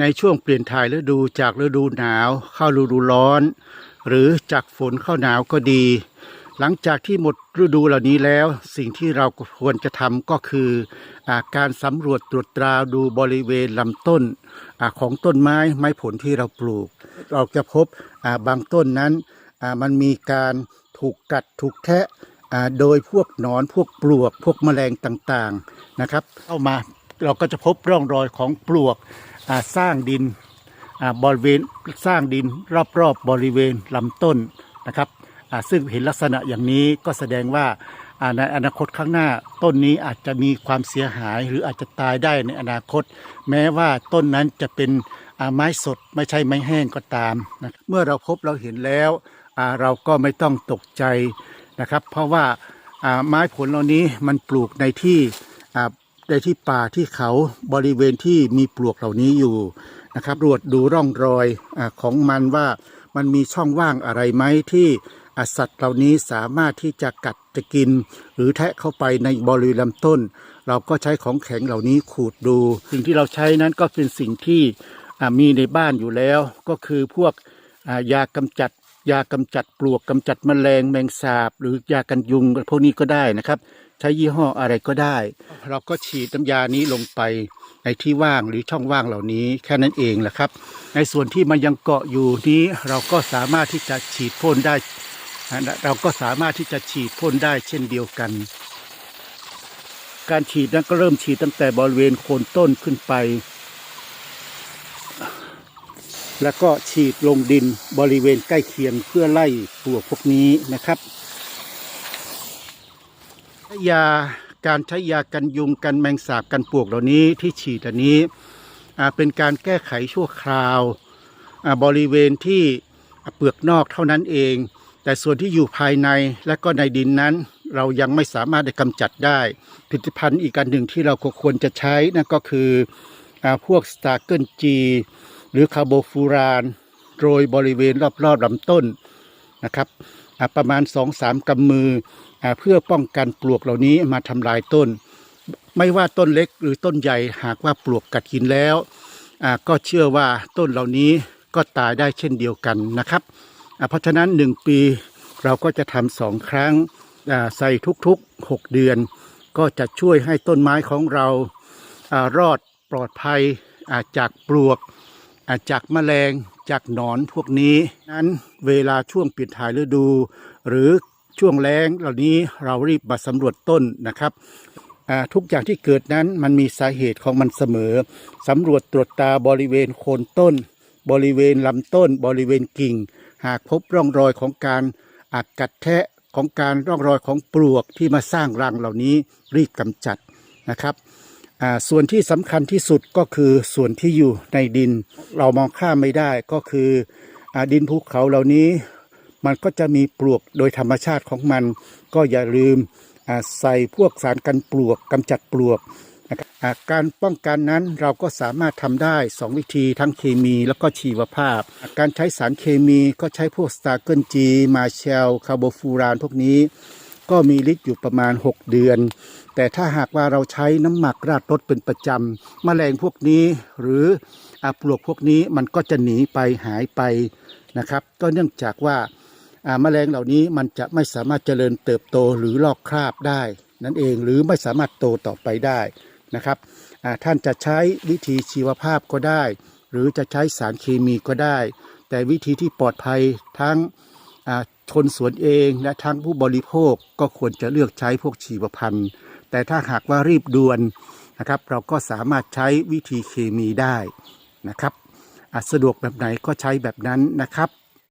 ในช่วงเปลี่ยนถ่ายฤดูจากฤดูหนาว เข้าฤดูร้อน หรือจากฝนเข้าหนาวก็ดี หลังจากที่หมดฤดูเหล่านี้แล้ว สิ่งที่เราควรจะทำก็คืออการสำรวจตรวจตราดูบริเวณลำต้นอของต้นไม้ไม้ผลที่เราปลูก เราจะพบบางต้นนั้นมันมีการถูกกัดถูกแทะโดยพวกหนอนพวกปลวก พวกแมลงต่างๆนะครับ เข้ามาเราก็จะพบร่องรอยของปลวก สร้างดินบริเวณสร้างดินรอบๆบริเวณลำต้นนะครับซึ่งเห็นลักษณะอย่างนี้ก็แสดงว่าในอนาคตข้างหน้าต้นนี้อาจจะมีความเสียหายหรืออาจจะตายได้ในอนาคต แม้ว่าต้นนั้นจะเป็นไม้สดไม่ใช่ไม้แห้งก็ตามนะเมื่อเราพบเราเห็นแล้วเราก็ไม่ต้องตกใจนะครับ เพราะว่าไม้ผลเหล่านี้มันปลูกในที่ ในที่ป่าที่เขาบริเวณที่มีปลวกเหล่านี้อยู่นะครับตรวดดูร่องรอยอของมันว่ามันมีช่องว่างอะไรไหมที่สัตว์เหล่านี้สามารถที่จะกัดจะกิน หรือแทะเข้าไปในบริเวณลำต้น เราก็ใช้ของแข็งเหล่านี้ขูดดู สิ่งที่เราใช้นั้นก็เป็นสิ่งที่มีในบ้านอยู่แล้ว ก็คือพวกยากำจัดยากำจัดปลวกกำจัดแมลงแมงสาบ หรือยากันยุงพวกนี้ก็ได้นะครับ ใช้ยี่ห้ออะไรก็ได้ เราก็ฉีดน้ำยานี้ลงไปในที่ว่างหรือช่องว่างเหล่านี้แค่นั้นเองแหละครับ ในส่วนที่มันยังเกาะอยู่นี้เราก็สามารถที่จะฉีดพ่นได้ เราก็สามารถที่จะฉีดพ่นได้เช่นเดียวกัน การฉีดนั้นก็เริ่มฉีดตั้งแต่บริเวณโคนต้นขึ้นไป แล้วก็ฉีดลงดินบริเวณใกล้เคียงเพื่อไล่ปลวกพวกนี้นะครับ ยาการใช้ยากันยุงกันแมงสาบกันปวกเหล่านี้ที่ฉีดอันนี้เป็นการแก้ไขชั่วคราวบริเวณที่เปลือกนอกเท่านั้นเอง แต่ส่วนที่อยู่ภายในและก็ในดินนั้น เรายังไม่สามารถได้กำจัดได้ผลิตภัณฑ์อีกการหนึ่งที่เราควรจะใช้นั่นก็คืออพวกสตาร์เกิลจีหรือคาร์โบฟูรานโรยบริเวณรอบๆลำต้นนะครับ ประมาณ 2-3กำมืออเพื่อป้องกันปลวกเหล่านี้มาทำลายต้น ไม่ว่าต้นเล็กหรือต้นใหญ่หากว่าปลวกกัดกินแล้วก็เชื่อว่าต้นเหล่านี้ก็ตายได้เช่นเดียวกันนะครับเพราะฉะนั้นหนึ่งปีเราก็จะทำสองครั้งใส่ทุกๆ 6 เดือน ก็จะช่วยให้ต้นไม้ของเราอารอดปลอดภัยาจากปลวก จากแมลงจากหนอนพวกนี้ นั้นเวลาช่วงปลี่ยนถ่ายฤดู หรือช่วงแล้งเหล่านี้เรารีบมาสำรวจต้นนะครับทุกอย่างที่เกิดนั้นมันมีสาเหตุของมันเสมอสำรวจตรวจตาบริเวณโคนต้น บริเวณลำต้น บริเวณกิ่ง หากพบร่องรอยของการอากัดแทะของการร่องรอยของปลวกที่มาสร้างรังเหล่านี้รีบกำจัดนะครับ ส่วนที่สำคัญที่สุดก็คือส่วนที่อยู่ในดิน เรามองข้ามไม่ได้ก็คืออดินภูเขาเหล่านี้ มันก็จะมีปลวกโดยธรรมชาติของมัน ก็อย่าลืมใส่พวกสารกันปลวกกำจัดปลวกการป้องกันนั้นเราก็สามารถทำได้ 2 วิธีทั้งเคมีแล้วก็ชีวภาพ การใช้สารเคมีก็ใช้พวกสตาร์เกิลจี มาเชลคาร์โบฟูรานพวกนี้ ก็มีฤทธิ์อยู่ประมาณ 6 เดือน แต่ถ้าหากว่าเราใช้น้ำหมักราดรถเป็นประจำแมลงพวกนี้หรืออาปลวกพวกนี้มันก็จะหนีไปหายไปนะครับ ก็เนื่องจากว่าแมลงเหล่านี้มันจะไม่สามารถเจริญเติบโตหรือลอกคราบได้ นั่นเองหรือไม่สามารถโตต่อไปได้นะครับท่านจะใช้วิธีชีวภาพก็ได้ หรือจะใช้สารเคมีก็ได้ แต่วิธีที่ปลอดภัยทั้ง คนสวนเองและทั้งผู้บริโภคก็ควรจะเลือกใช้พวกชีวพันธุ์ แต่ถ้าหากว่ารีบด่วนนะครับ เราก็สามารถใช้วิธีเคมีได้นะครับสะดวกแบบไหนก็ใช้แบบนั้นนะครับ